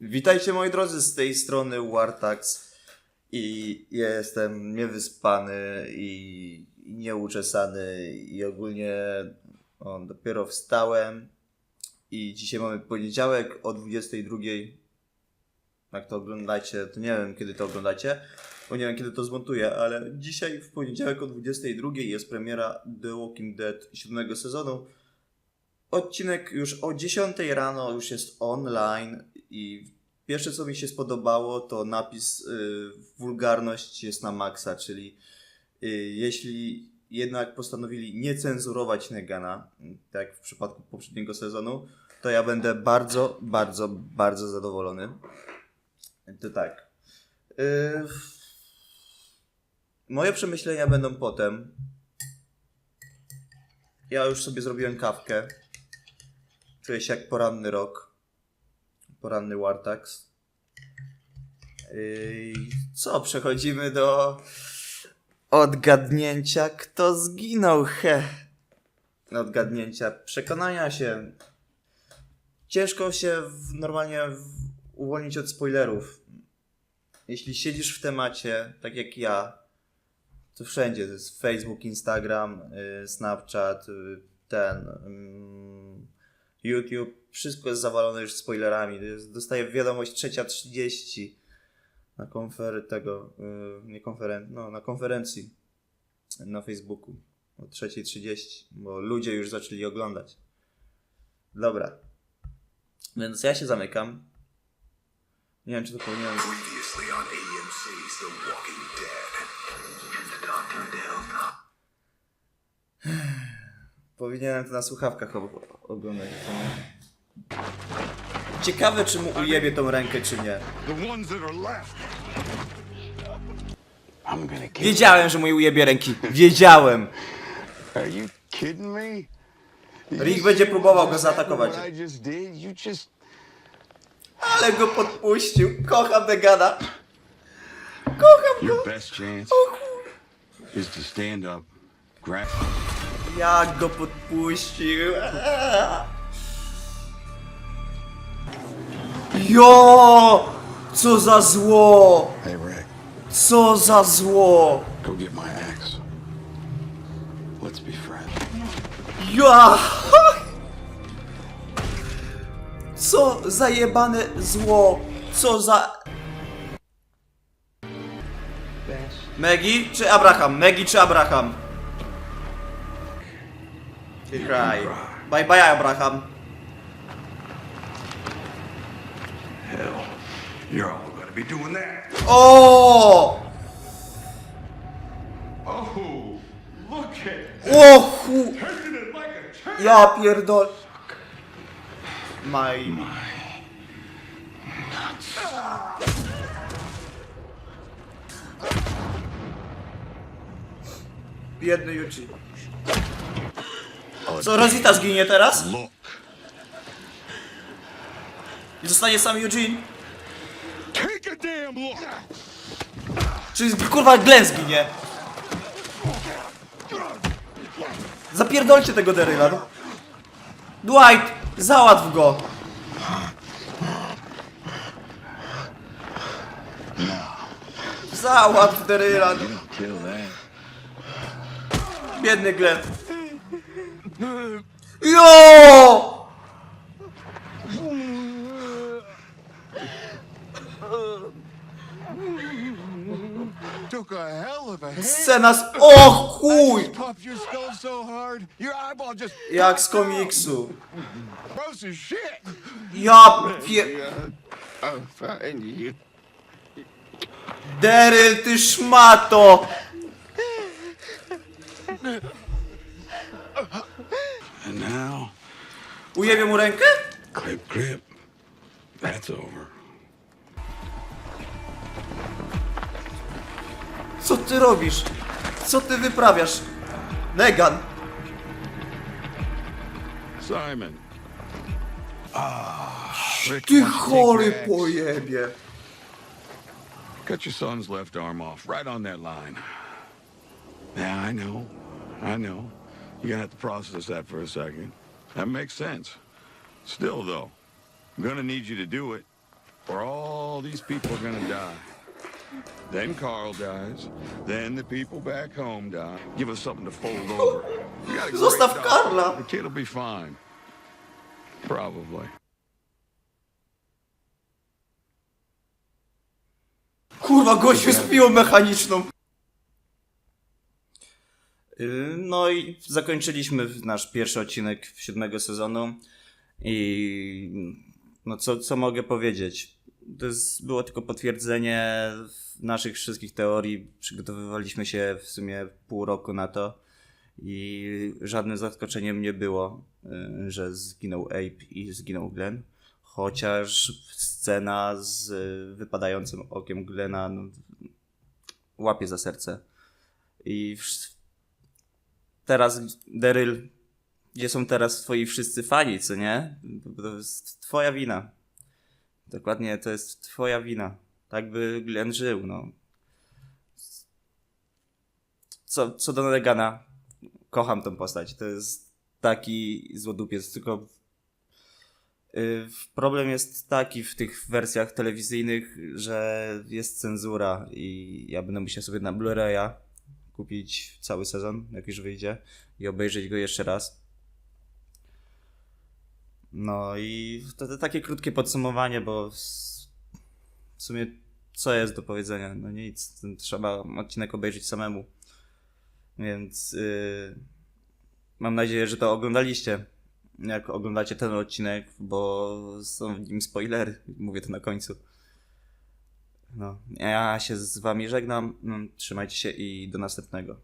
Witajcie moi drodzy z tej strony Wartax i jestem niewyspany i nieuczesany i ogólnie o, dopiero wstałem i dzisiaj mamy poniedziałek o 22. Jak to oglądacie, to nie wiem kiedy to oglądacie, bo nie wiem kiedy to zmontuję, ale dzisiaj w poniedziałek o 22 jest premiera The Walking Dead siódmego sezonu. Odcinek już o 10 rano już jest online i pierwsze co mi się spodobało to napis y, wulgarność jest na maksa, czyli y, jeśli jednak postanowili nie cenzurować Negana, tak jak w przypadku poprzedniego sezonu, to ja będę bardzo, bardzo, bardzo zadowolony. To tak. Y, moje przemyślenia będą potem. Ja już sobie zrobiłem kawkę. Czuję się jak poranny rok. Poranny Wartax. Co? Przechodzimy do odgadnięcia, kto zginął. He. Odgadnięcia, przekonania się. Ciężko się normalnie uwolnić od spoilerów. Jeśli siedzisz w temacie, tak jak ja, to wszędzie, to jest Facebook, Instagram, y, Snapchat, y, ten, ym, YouTube, wszystko jest zawalone już spoilerami. Dostaję wiadomość trzecia 30 na konfer tego, y, nie konferen no, na konferencji na Facebooku o 3.30, bo ludzie już zaczęli oglądać. Dobra. Więc ja się zamykam. Nie wiem, czy to powinienem... Previously on AMC's The Walking Dead. Powinienem to na słuchawkach o- oglądać. Ciekawe, czy mu ujebie tą rękę, czy nie. Wiedziałem, że mu ujebie ręki. Wiedziałem. Rick będzie próbował go zaatakować. Ale go podpuścił. Kocham Vegana. Kocham go. best chance Jak go podpuścił. Jo! Co za zło! Hey Rick, Co za zło! go get my axe. Let's be friends. Ja! Co za jebane zło! Co za... Megi czy Abraham? Megi czy Abraham? He cry. Bye bye Abraham. Hell, you're all gonna be doing that. O! Oh, look at O chu... taking it like a. Ja pierdol... My... Biedny Yuji. Co, Rosita zginie teraz? I zostanie sam Eugene? take a damn look. Czy kurwa Glenn zginie? Zapierdolcie tego Deryla. no. Dwight, załatw go. Załatw Deryla. no. Biedny Glenn. Jo! Took a hell of a hit. Scena z... O chuj! Popped your skull so hard, your eyeball just Jak z komiksu. gross as shit. Ja pie... I'll find you. Deryl, ty szmato! Now, Ujebie mu rękę? clip, clip. That's over. Co ty robisz? Co ty wyprawiasz? Negan! Simon. Ah, Rick Ty wants to take chory pojebie! Cut your son's left arm off, right on that line. Yeah, I know. I know. You're gonna have to process that for a second. That makes sense. Still, though, I'm gonna need you to do it or all these people are gonna die. Then Carl dies. Then the people back home die. Give us something to fold over. You got a Zostaw. Karla! The kid'll be fine. Probably. Kurwa, gościu z piłą mechaniczną. Yy, No i zakończyliśmy nasz pierwszy odcinek siódmego sezonu. I no co, co mogę powiedzieć? To jest, było tylko potwierdzenie naszych wszystkich teorii. Przygotowywaliśmy się w sumie pół roku na to. I żadnym zaskoczeniem nie było, yy, że zginął Abe i zginął Glenn. Chociaż scena z wypadającym okiem Glena no, łapie za serce. I teraz, Daryl, gdzie są teraz twoi wszyscy fani, co nie? To jest twoja wina. Dokładnie, to jest twoja wina. Tak by Glenn żył, no. Co, co do Negana, kocham tą postać. To jest taki złodupiec, tylko Y, Problem jest taki w tych wersjach telewizyjnych, że jest cenzura i ja będę musiał sobie na Blu-raya kupić cały sezon, jak już wyjdzie i obejrzeć go jeszcze raz. No i to, to takie krótkie podsumowanie, bo w sumie co jest do powiedzenia? No nic, trzeba odcinek obejrzeć samemu. Więc y, mam nadzieję, że to oglądaliście jak oglądacie ten odcinek, bo są w nim spoilery. Mówię to na końcu. No, ja się z wami żegnam. No, Trzymajcie się i do następnego.